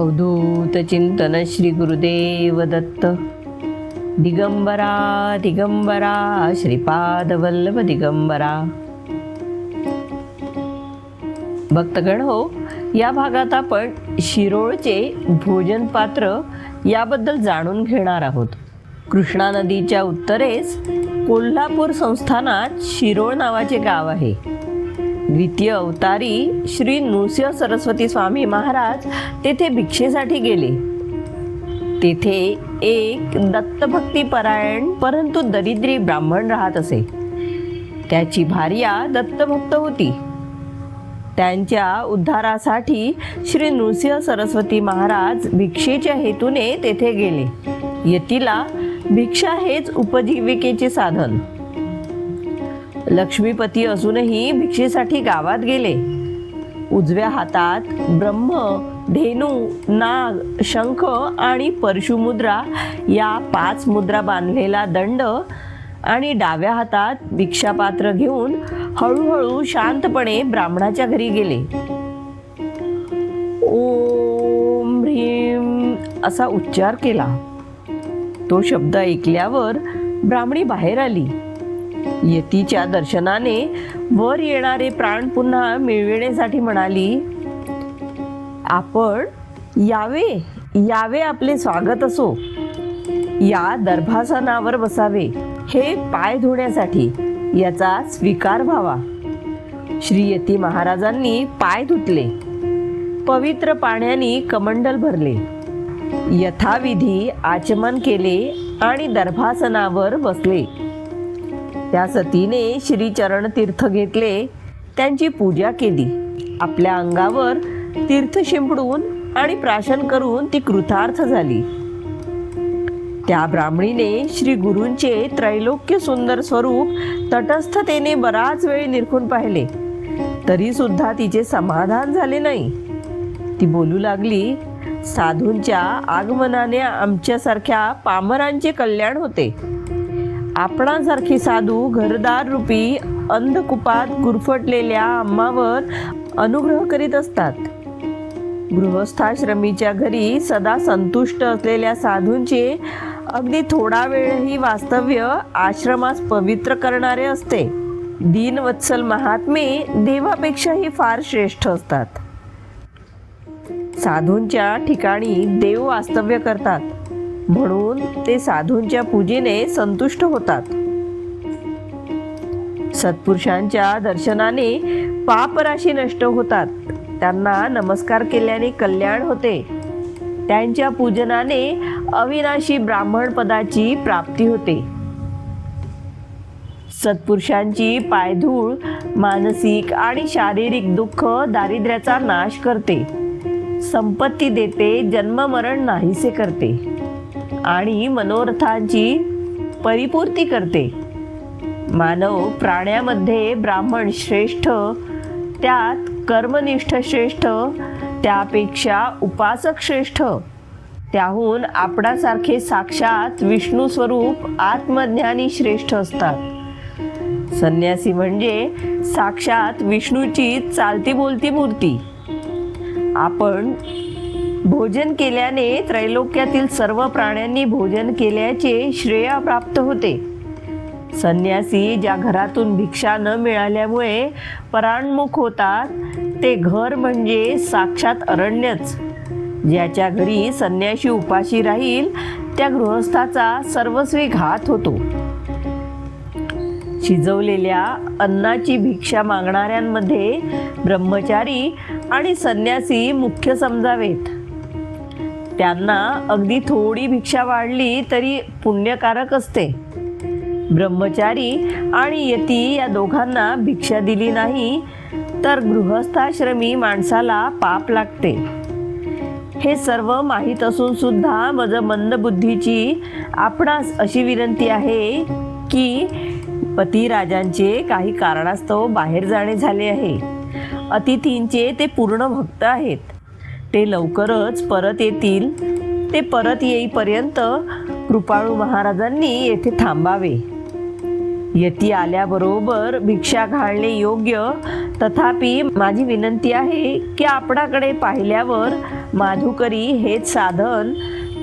अवधूत चिंतन श्री गुरुदेव दत्त। दिगंबरा दिगंबरा श्रीपाद वल्लभ दिगंबरा। भक्तगण हो या भागात आपण शिरोळचे भोजन पात्र याबद्दल जाणून घेणार आहोत. कृष्णा नदीच्या उत्तरेस कोल्हापूर संस्थानात शिरोळ नावाचे गाव आहे. द्वितीय अवतारी श्री नृसिंह सरस्वती स्वामी महाराज तेथे भिक्षेसाठी गेले. तेथे एक दत्तभक्तीपरायण परंतु दरिद्री ब्राह्मण राहत असे. त्याची भार्या दत्तभक्त होती. त्यांच्या उद्धारासाठी श्री नृसिंह सरस्वती महाराज भिक्षेच्या हेतूने तेथे गेले. यतीला भिक्षा हेच उपजीविकेचे साधन. लक्ष्मीपती असूनही भिक्षेसाठी गावात गेले. उजव्या हातात ब्रह्म धेनू नाग शंख आणि परशुमुद्रा या पाच मुद्रा बांधलेला दंड आणि डाव्या हातात भिक्षापात्र घेऊन हळूहळू शांतपणे ब्राह्मणाच्या घरी गेले. ओम ह्रीम असा उच्चार केला. तो शब्द ऐकल्यावर ब्राह्मणी बाहेर आली. यतीच्या दर्शनाने वर येणारे प्राण पुन्हा मिळविण्यासाठी म्हणाली आपण यावे यावे आपले स्वागत असो. या दर्भासनावर बसावे. हे पाय धुण्यासाठी याचा स्वीकार व्हावा. श्री यती महाराजांनी पाय धुतले. पवित्र पाण्याने कमंडल भरले. यथाविधी आचमन केले आणि दर्भासनावर बसले. त्या सतीने श्रीचरण तीर्थ घेतले. त्यांची पूजा केली. आपल्या अंगावर तीर्थ शिंपडून आणि प्राशन करून ती कृतार्थ झाली. त्या ब्राह्मणीने श्री गुरूंचे त्रैलोक्य सुंदर स्वरूप तटस्थतेने बराच वेळ निरखून पाहिले. तरी सुद्धा तिचे समाधान झाले नाही. ती बोलू लागली साधूंच्या आगमनाने आमच्यासारख्या पामरांचे कल्याण होते. आपणासारखी साधू घरदार रूपी अंधकुपात गुरफटलेल्या आम्हावर अनुग्रह करीत असतात. गृहस्थाश्रमीच्या घरी सदा संतुष्ट असलेल्या साधूंचे अगदी थोडा वेळही वास्तव्य आश्रमास पवित्र करणारे असते. दीनवत्सल महात्मे देवापेक्षाही फार श्रेष्ठ असतात. साधूंच्या ठिकाणी देव वास्तव्य करतात. म्हणून ते साधूंच्या पूजेने संतुष्ट होतात. सत्पुरुषांच्या दर्शनाने पापराशी नष्ट होतात. त्यांना नमस्कार केल्याने कल्याण होते. त्यांच्या पूजनाने अविनाशी ब्राह्मण पदाची प्राप्ती होते. सत्पुरुषांची पायधूळ मानसिक आणि शारीरिक दुःख दारिद्र्याचा नाश करते. संपत्ती देते जन्ममरण नाहीसे करते. आणि मनोरथांची परिपूर्ती करते. मानव प्राण्यामध्ये ब्राह्मण श्रेष्ठ त्यात कर्मनिष्ठ श्रेष्ठ त्यापेक्षा उपासक श्रेष्ठ. त्याहून आपणासारखे साक्षात विष्णू स्वरूप आत्मज्ञानी श्रेष्ठ असतात. संन्यासी म्हणजे साक्षात विष्णूची चालती बोलती मूर्ती. आपण भोजन केल्याने त्रैलोक्यातील सर्व प्राण्यांनी भोजन केल्याचे श्रेय प्राप्त होते. संन्यासी ज्या घरातून भिक्षा न मिळाल्यामुळे पराणमुख होतात ते घर म्हणजे साक्षात अरण्यच. ज्याच्या घरी संन्याशी उपाशी राहील त्या गृहस्थाचा सर्वस्वी घात होतो. शिजवलेल्या अन्नाची भिक्षा मागणाऱ्यांमध्ये ब्रह्मचारी आणि संन्यासी मुख्य समजावेत. त्यांना अगदी थोडी भिक्षा वाढली तरी पुण्यकारक असते. ब्रह्मचारी आणि यती या दोघांना भिक्षा दिली नाही तर गृहस्थाश्रमी माणसाला पाप लागते. हे सर्व माहीत असून सुद्धा मज मंदबुद्धीची आपणास अशी विनंती आहे की पतिराजांचे काही कारणास्तव बाहेर जाणे झाले आहे. अतिथींचे ते पूर्ण भक्त आहेत. ते लवकरच परत येतील. ते परत येईपर्यंत कृपाळू महाराजांनी येथे थांबावे. यती आल्याबरोबर भिक्षा घालणे योग्य. तथापि माझी विनंती आहे की आपणाकडे पाहिल्यावर माधुकरी हेच साधन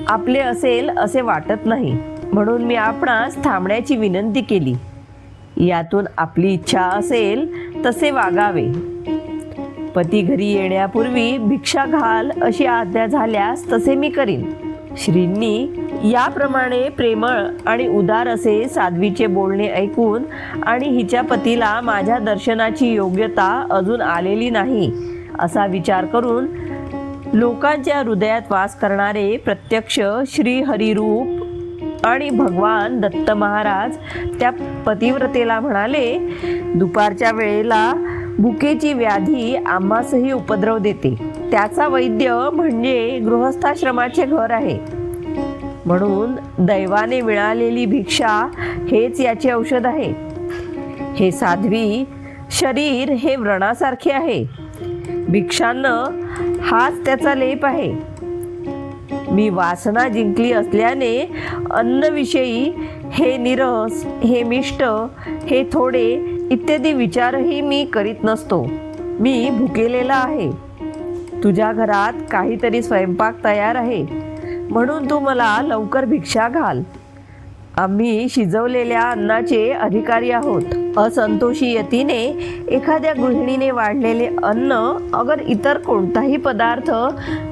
आपले असेल असे वाटत नाही. म्हणून मी आपणास थांबण्याची विनंती केली. यातून आपली इच्छा असेल तसे वागावे. पती घरी येण्यापूर्वी भिक्षा घाल अशी आज्ञा झाल्यास तसे मी करीन. श्रींनी याप्रमाणे प्रेमळ आणि उदार असे साध्वीचे बोलणे ऐकून आणि हिच्या पतीला माझ्या दर्शनाची योग्यता अजून आलेली नाही असा विचार करून लोकांच्या हृदयात वास करणारे प्रत्यक्ष श्री हरिरूप आणि भगवान दत्त महाराज त्या पतिव्रतेला म्हणाले दुपारच्या वेळेला भुकेची व्याधी आम्हासही उपद्रव देते. त्याचा वैद्य म्हणजे गृहस्थाश्रमाचे घर आहे. म्हणून दैवाने मिळालेली भिक्षा हेच याचे औषध आहे. हे साध्वी शरीर हे व्रणासारखे आहे. भिक्षानं हाच त्याचा लेप आहे. मी वासना जिंकली असल्याने अन्नविषयी हे निरस हे मिष्ट हे थोडे इत्यादी विचारही मी करीत नसतो. मी भुकेलेला आहे. तुझ्या घरात काहीतरी स्वयंपाक तयार आहे. म्हणून तू मला लवकर भिक्षा घाल. आम्ही शिजवलेल्या अन्नाचे अधिकारी आहोत. असंतोषी यतीने एखाद्या गृहिणीने वाढलेले अन्न अगर इतर कोणताही पदार्थ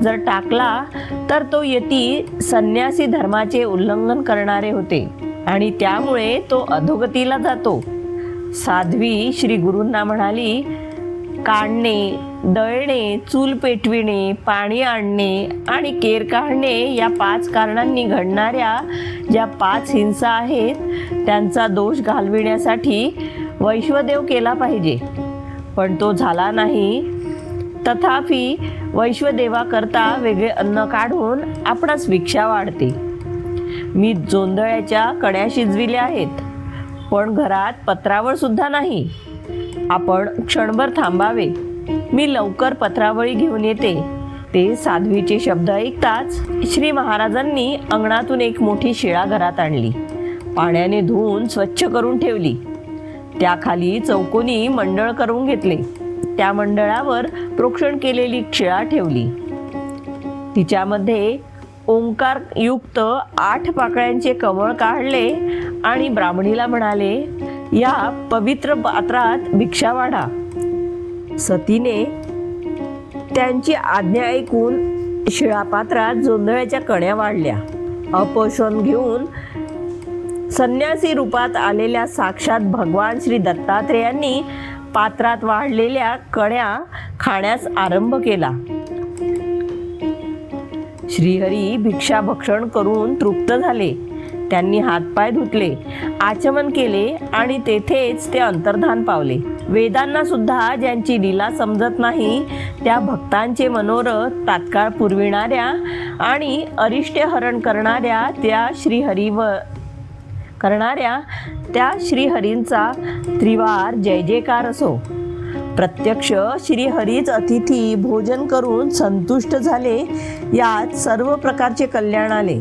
जर टाकला तर तो यती संन्यासी धर्माचे उल्लंघन करणारे होते आणि त्यामुळे तो अधोगतीला जातो. साध्वी श्री गुरूंना म्हणाली काढणे दळणे चूल पेटविणे पाणी आणणे आणि केर काढणे या पाच कारणांनी घडणाऱ्या ज्या पाच हिंसा आहेत त्यांचा दोष घालविण्यासाठी वैश्वदेव केला पाहिजे. पण तो झाला नाही. तथापि वैश्वदेवाकरता वेगळे अन्न काढून आपणास भिक्षा वाढते. मी जोंधळ्याच्या कड्या शिजविल्या आहेत. पण घरात पत्रावळ सुद्धा नाही. आपण क्षणभर थांबावे. मी लवकर पत्रावळी घेऊन येते. ते साध्वीचे शब्द ऐकताच श्री महाराजांनी अंगणातून एक मोठी शिळा घरात आणली. पाण्याने धुवून स्वच्छ करून ठेवली. त्याखाली चौकोनी मंडळ करून घेतले. त्या मंडळावर प्रोक्षण केलेली शिळा ठेवली. तिच्यामध्ये ओंकार युक्त आठ पाकळ्यांचे कमळ काढले आणि ब्राह्मणीला म्हणाले या पवित्र पात्रात भिक्षा वाढा. सतीने त्यांची आज्ञा ऐकून शिळापात्रात जोंधळ्याच्या कण्या वाढल्या. अपोषण घेऊन संन्यासी रूपात आलेल्या साक्षात भगवान श्री दत्तात्रेयांनी पात्रात वाढलेल्या कण्या खाण्यास आरंभ केला. श्रीहरी भिक्षा भक्षण करून तृप्त झाले. त्यांनी हातपाय धुतले आचमन केले आणि तेथेच ते अंतर्धान पावले. वेदांना सुद्धा ज्यांची लीला समजत नाही त्या भक्तांचे मनोरथ तात्काळ पुरविणाऱ्या आणि अरिष्ट हरण करणाऱ्या त्या श्रीहरीव करणाऱ्या त्या श्रीहरींचा त्रिवार जय जयकार असो. प्रत्यक्ष श्रीहरीच अतिथी भोजन करून संतुष्ट झाले. यात सर्व प्रकारचे कल्याण आले.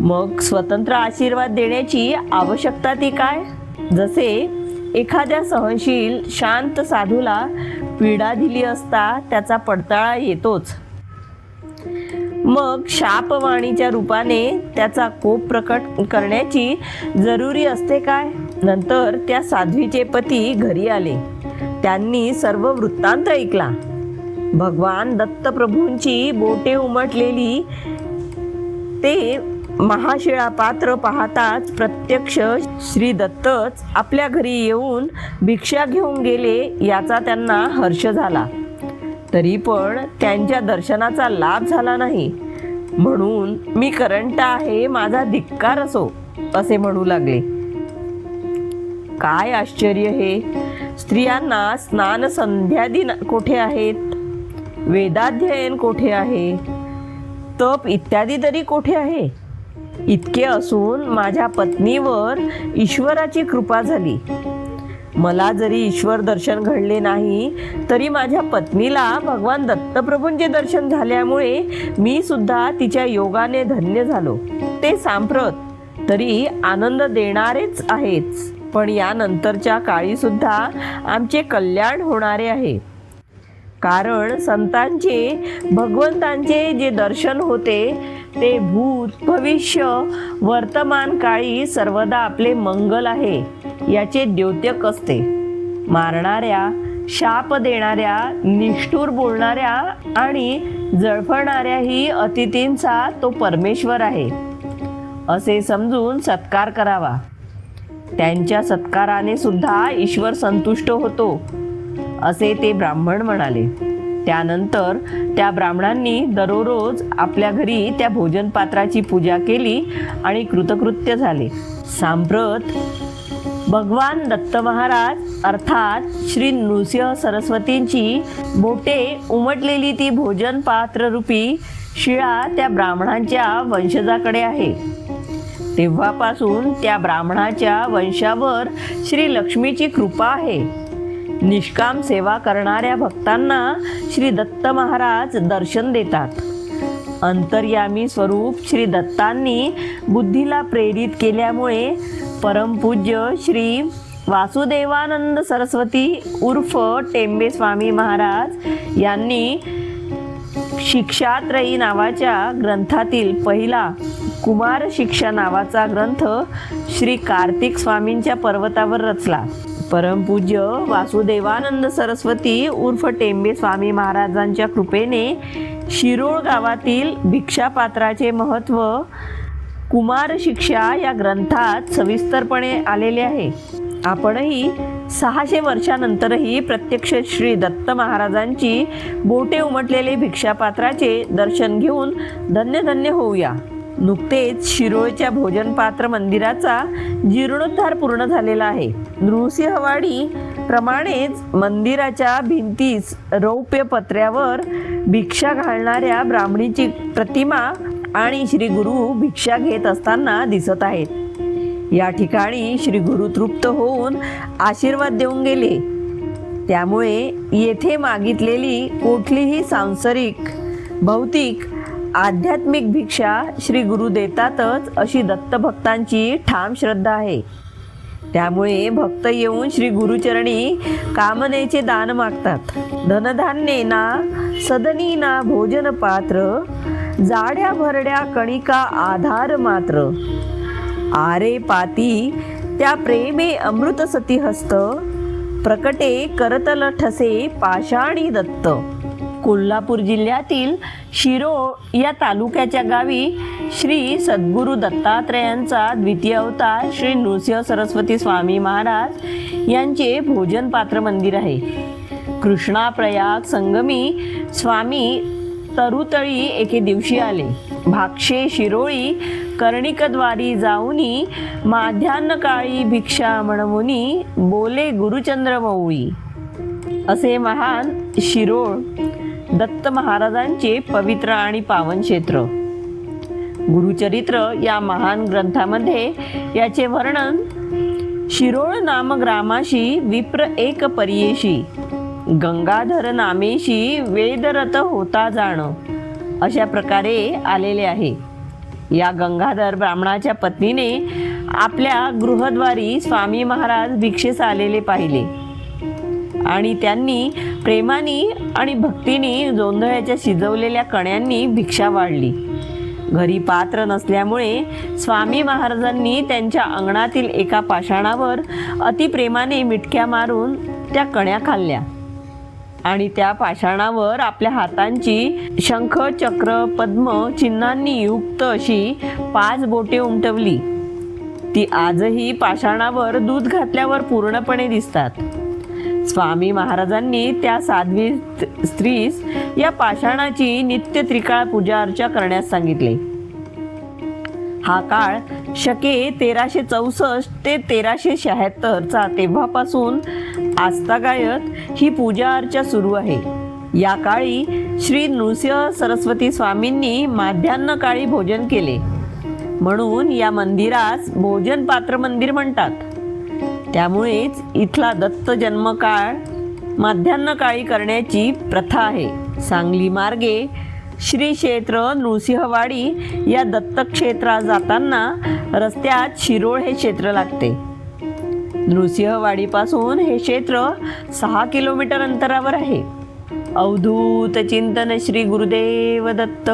मग स्वतंत्र आशीर्वाद देण्याची आवश्यकता ती काय? जसे एखाद्या सहनशील शांत साधूला पीडा दिली असता त्याचा पडताळा येतोच. मग शापवाणीच्या रूपाने त्याचा कोप प्रकट करण्याची जरुरी असते काय? नंतर त्या साध्वीचे पती घरी आले. त्यांनी सर्व वृत्तांत ऐकला. भगवान दत्तप्रभूंची बोटे उमटलेली ते महाशिळा पात्र पाहताच प्रत्यक्ष श्री दत्तच आपल्या घरी येऊन भिक्षा घेऊन गेले याचा त्यांना हर्ष झाला. तरी पण त्यांच्या दर्शनाचा लाभ झाला नाही. म्हणून मी करंट आहे माझा धिक्कार असो असे म्हणू लागले. काय आश्चर्य हे! स्त्रियांना स्नान संध्यादी न- कोठे आहेत? वेदाध्ययन कोठे आहे? तप इत्यादी तरी कोठे आहे? इतके असून माझ्या पत्नीवर ईश्वराची कृपा झाली. मला जरी ईश्वर दर्शन घडले नाही तरी माझ्या पत्नीला भगवान दत्तप्रभूंचे दर्शन झाल्यामुळे मी सुद्धा तिच्या योगाने धन्य झालो. ते सांप्रत तरी आनंद देणारेच आहेच. पण यानंतरच्या काळी सुद्धा आमचे कल्याण होणारे आहे. कारण संतांचे भगवंतांचे जे दर्शन होते ते भूत भविष्य वर्तमान काळी सर्वदा आपले मंगल आहे याचे द्योतक असते. मारणाऱ्या शाप देणाऱ्या निष्ठूर बोलणाऱ्या आणि जळफळणाऱ्याही अतिथींचा तो परमेश्वर आहे. असे समजून सत्कार करावा. त्यांच्या सत्काराने सुद्धा ईश्वर संतुष्ट होतो असे ते ब्राह्मण म्हणाले. त्यानंतर त्या ब्राह्मणांनी दररोज आपल्या घरी त्या भोजन पात्राची पूजा केली आणि कृतकृत्य झाले. सांप्रत भगवान दत्त महाराज अर्थात श्री नृसिंह सरस्वतींची बोटे उमटलेली ती भोजन पात्र रूपी शिळा त्या ब्राह्मणांच्या वंशजाकडे आहे. तेव्हापासून त्या ब्राह्मणाच्या वंशावर श्री लक्ष्मीची कृपा आहे. निष्काम सेवा करणाऱ्या भक्तांना श्री दत्त महाराज दर्शन देतात. अंतर्यामी स्वरूप श्री दत्तांनी बुद्धीला प्रेरित केल्यामुळे परमपूज्य श्री वासुदेवानंद सरस्वती उर्फ टेंबे स्वामी महाराज यांनी शिक्षात्रयी नावाच्या ग्रंथातील पहिला कुमार शिक्षा नावाचा ग्रंथ श्री कार्तिक स्वामींच्या पर्वतावर रचला. परमपूज्य वासुदेवानंद सरस्वती उर्फ टेंबे स्वामी महाराजांच्या कृपेने शिरोळ गावातील भिक्षापात्राचे महत्त्व कुमार शिक्षा या ग्रंथात सविस्तरपणे आलेले आहे. आपणही सहाशे वर्षानंतरही प्रत्यक्ष श्री दत्त महाराजांची बोटे उमटलेले भिक्षापात्राचे दर्शन घेऊन धन्य धन्य होऊया. नुकतेच शिरोळच्या भोजनपात्र मंदिराचा जीर्णोद्धार पूर्ण झालेला आहे. नृसिंहवाडी प्रमाणेच मंदिराच्या भिंतीस रौप्य पत्र्यावर भिक्षा घालणाऱ्या ब्राह्मणीची प्रतिमा आणि श्री गुरु भिक्षा घेत असताना दिसत आहेत. या ठिकाणी श्री गुरु तृप्त होऊन आशीर्वाद देऊन गेले. त्यामुळे येथे मागितलेली कुठलीही सांसारिक भौतिक आध्यात्मिक भिक्षा श्री गुरु देतातच अशी दत्तभक्तांची ठाम श्रद्धा आहे. त्यामुळे भक्त येऊन श्री गुरुचरणी कामनेचे दान मागतात. धनधान्ये ना सदनी ना भोजन पात्र जाड्या भरड्या कणिका आधार मात्र. आरे पाती त्या प्रेमे अमृत सती हस्त प्रकटे करतल ठसे पाषाणी दत्त. कोल्हापूर जिल्ह्यातील शिरोळ या तालुक्याच्या गावी श्री सद्गुरू दत्तात्रेयांचा द्वितीय अवतार श्री नृसिंह सरस्वती स्वामी महाराज यांचे भोजन पात्र मंदिर आहे. कृष्णाप्रयाग संगमी स्वामी तरुतळी एके दिवशी आले. भाक्षे शिरोळी कर्णिकद्वारी जाऊनी माध्यान्ह काळी भिक्षा म्हणवुनी बोले गुरुचंद्र मऊळी असे महान शिरोळ दत्त महाराजांचे पवित्र आणि पावन क्षेत्र. गुरुचरित्र या महान ग्रंथामध्ये याचे वर्णन शिरोळ नाम ग्रामाशी विप्र एक परियेशी गंगाधर नामेशी वेदरत होता जाण अशा प्रकारे आलेले आहे. या गंगाधर ब्राह्मणाच्या पत्नीने आपल्या गृहद्वारी स्वामी महाराज भिक्षेस आलेले पाहिले. आणि त्यांनी प्रेमाने आणि भक्तीनी जोंधळ्याच्या शिजवलेल्या कण्यांनी भिक्षा वाढली. घरी पात्र नसल्यामुळे स्वामी महाराजांनी त्यांच्या अंगणातील एका पाषाणावर अतिप्रेमाने मिटक्या मारून त्या कण्या खाल्ल्या. आणि त्या पाषाणावर आपल्या हातांची शंख चक्र पद्म चिन्हांनी युक्त अशी पाच बोटे उमटवली. ती आजही पाषाणावर दूध घातल्यावर पूर्णपणे दिसतात. स्वामी महाराजांनी त्या साध्वी स्त्रीस या पाषाणाची नित्य त्रिकाळ पूजा अर्चा करण्यास सांगितले. हा काळ शके तेराशे चौसष्ट ते तेराशे शहात्तरचा तेव्हापासून आस्थागायत ही पूजा अर्चा सुरू आहे. या काळी श्री नृसिंह सरस्वती स्वामींनी माध्यान्ह काळी भोजन केले. म्हणून या मंदिरास भोजन पात्र मंदिर म्हणतात. त्यामुळेच इथला दत्त जन्मकाळ माध्यान्ह काळी करण्याची प्रथा आहे. सांगली मार्गे श्री क्षेत्र नृसिंहवाडी या दत्तक्षेत्रात जाताना रस्त्यात शिरोळ हे क्षेत्र लागते. नृसिंहवाडीपासून हे क्षेत्र सहा किलोमीटर अंतरावर आहे. अवधूत चिंतन श्री गुरुदेव दत्त.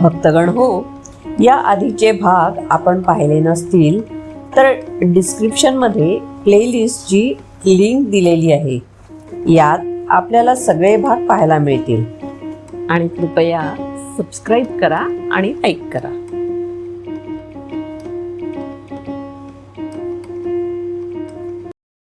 भक्तगण हो या आधीचे भाग आपण पाहिले नसतील तर डिस्क्रिप्शनमध्ये प्लेलिस्टची लिंक दिलेली आहे. यात आपल्याला सगळे भाग पाहायला मिळतील. आणि कृपया सबस्क्राईब करा आणि लाईक करा.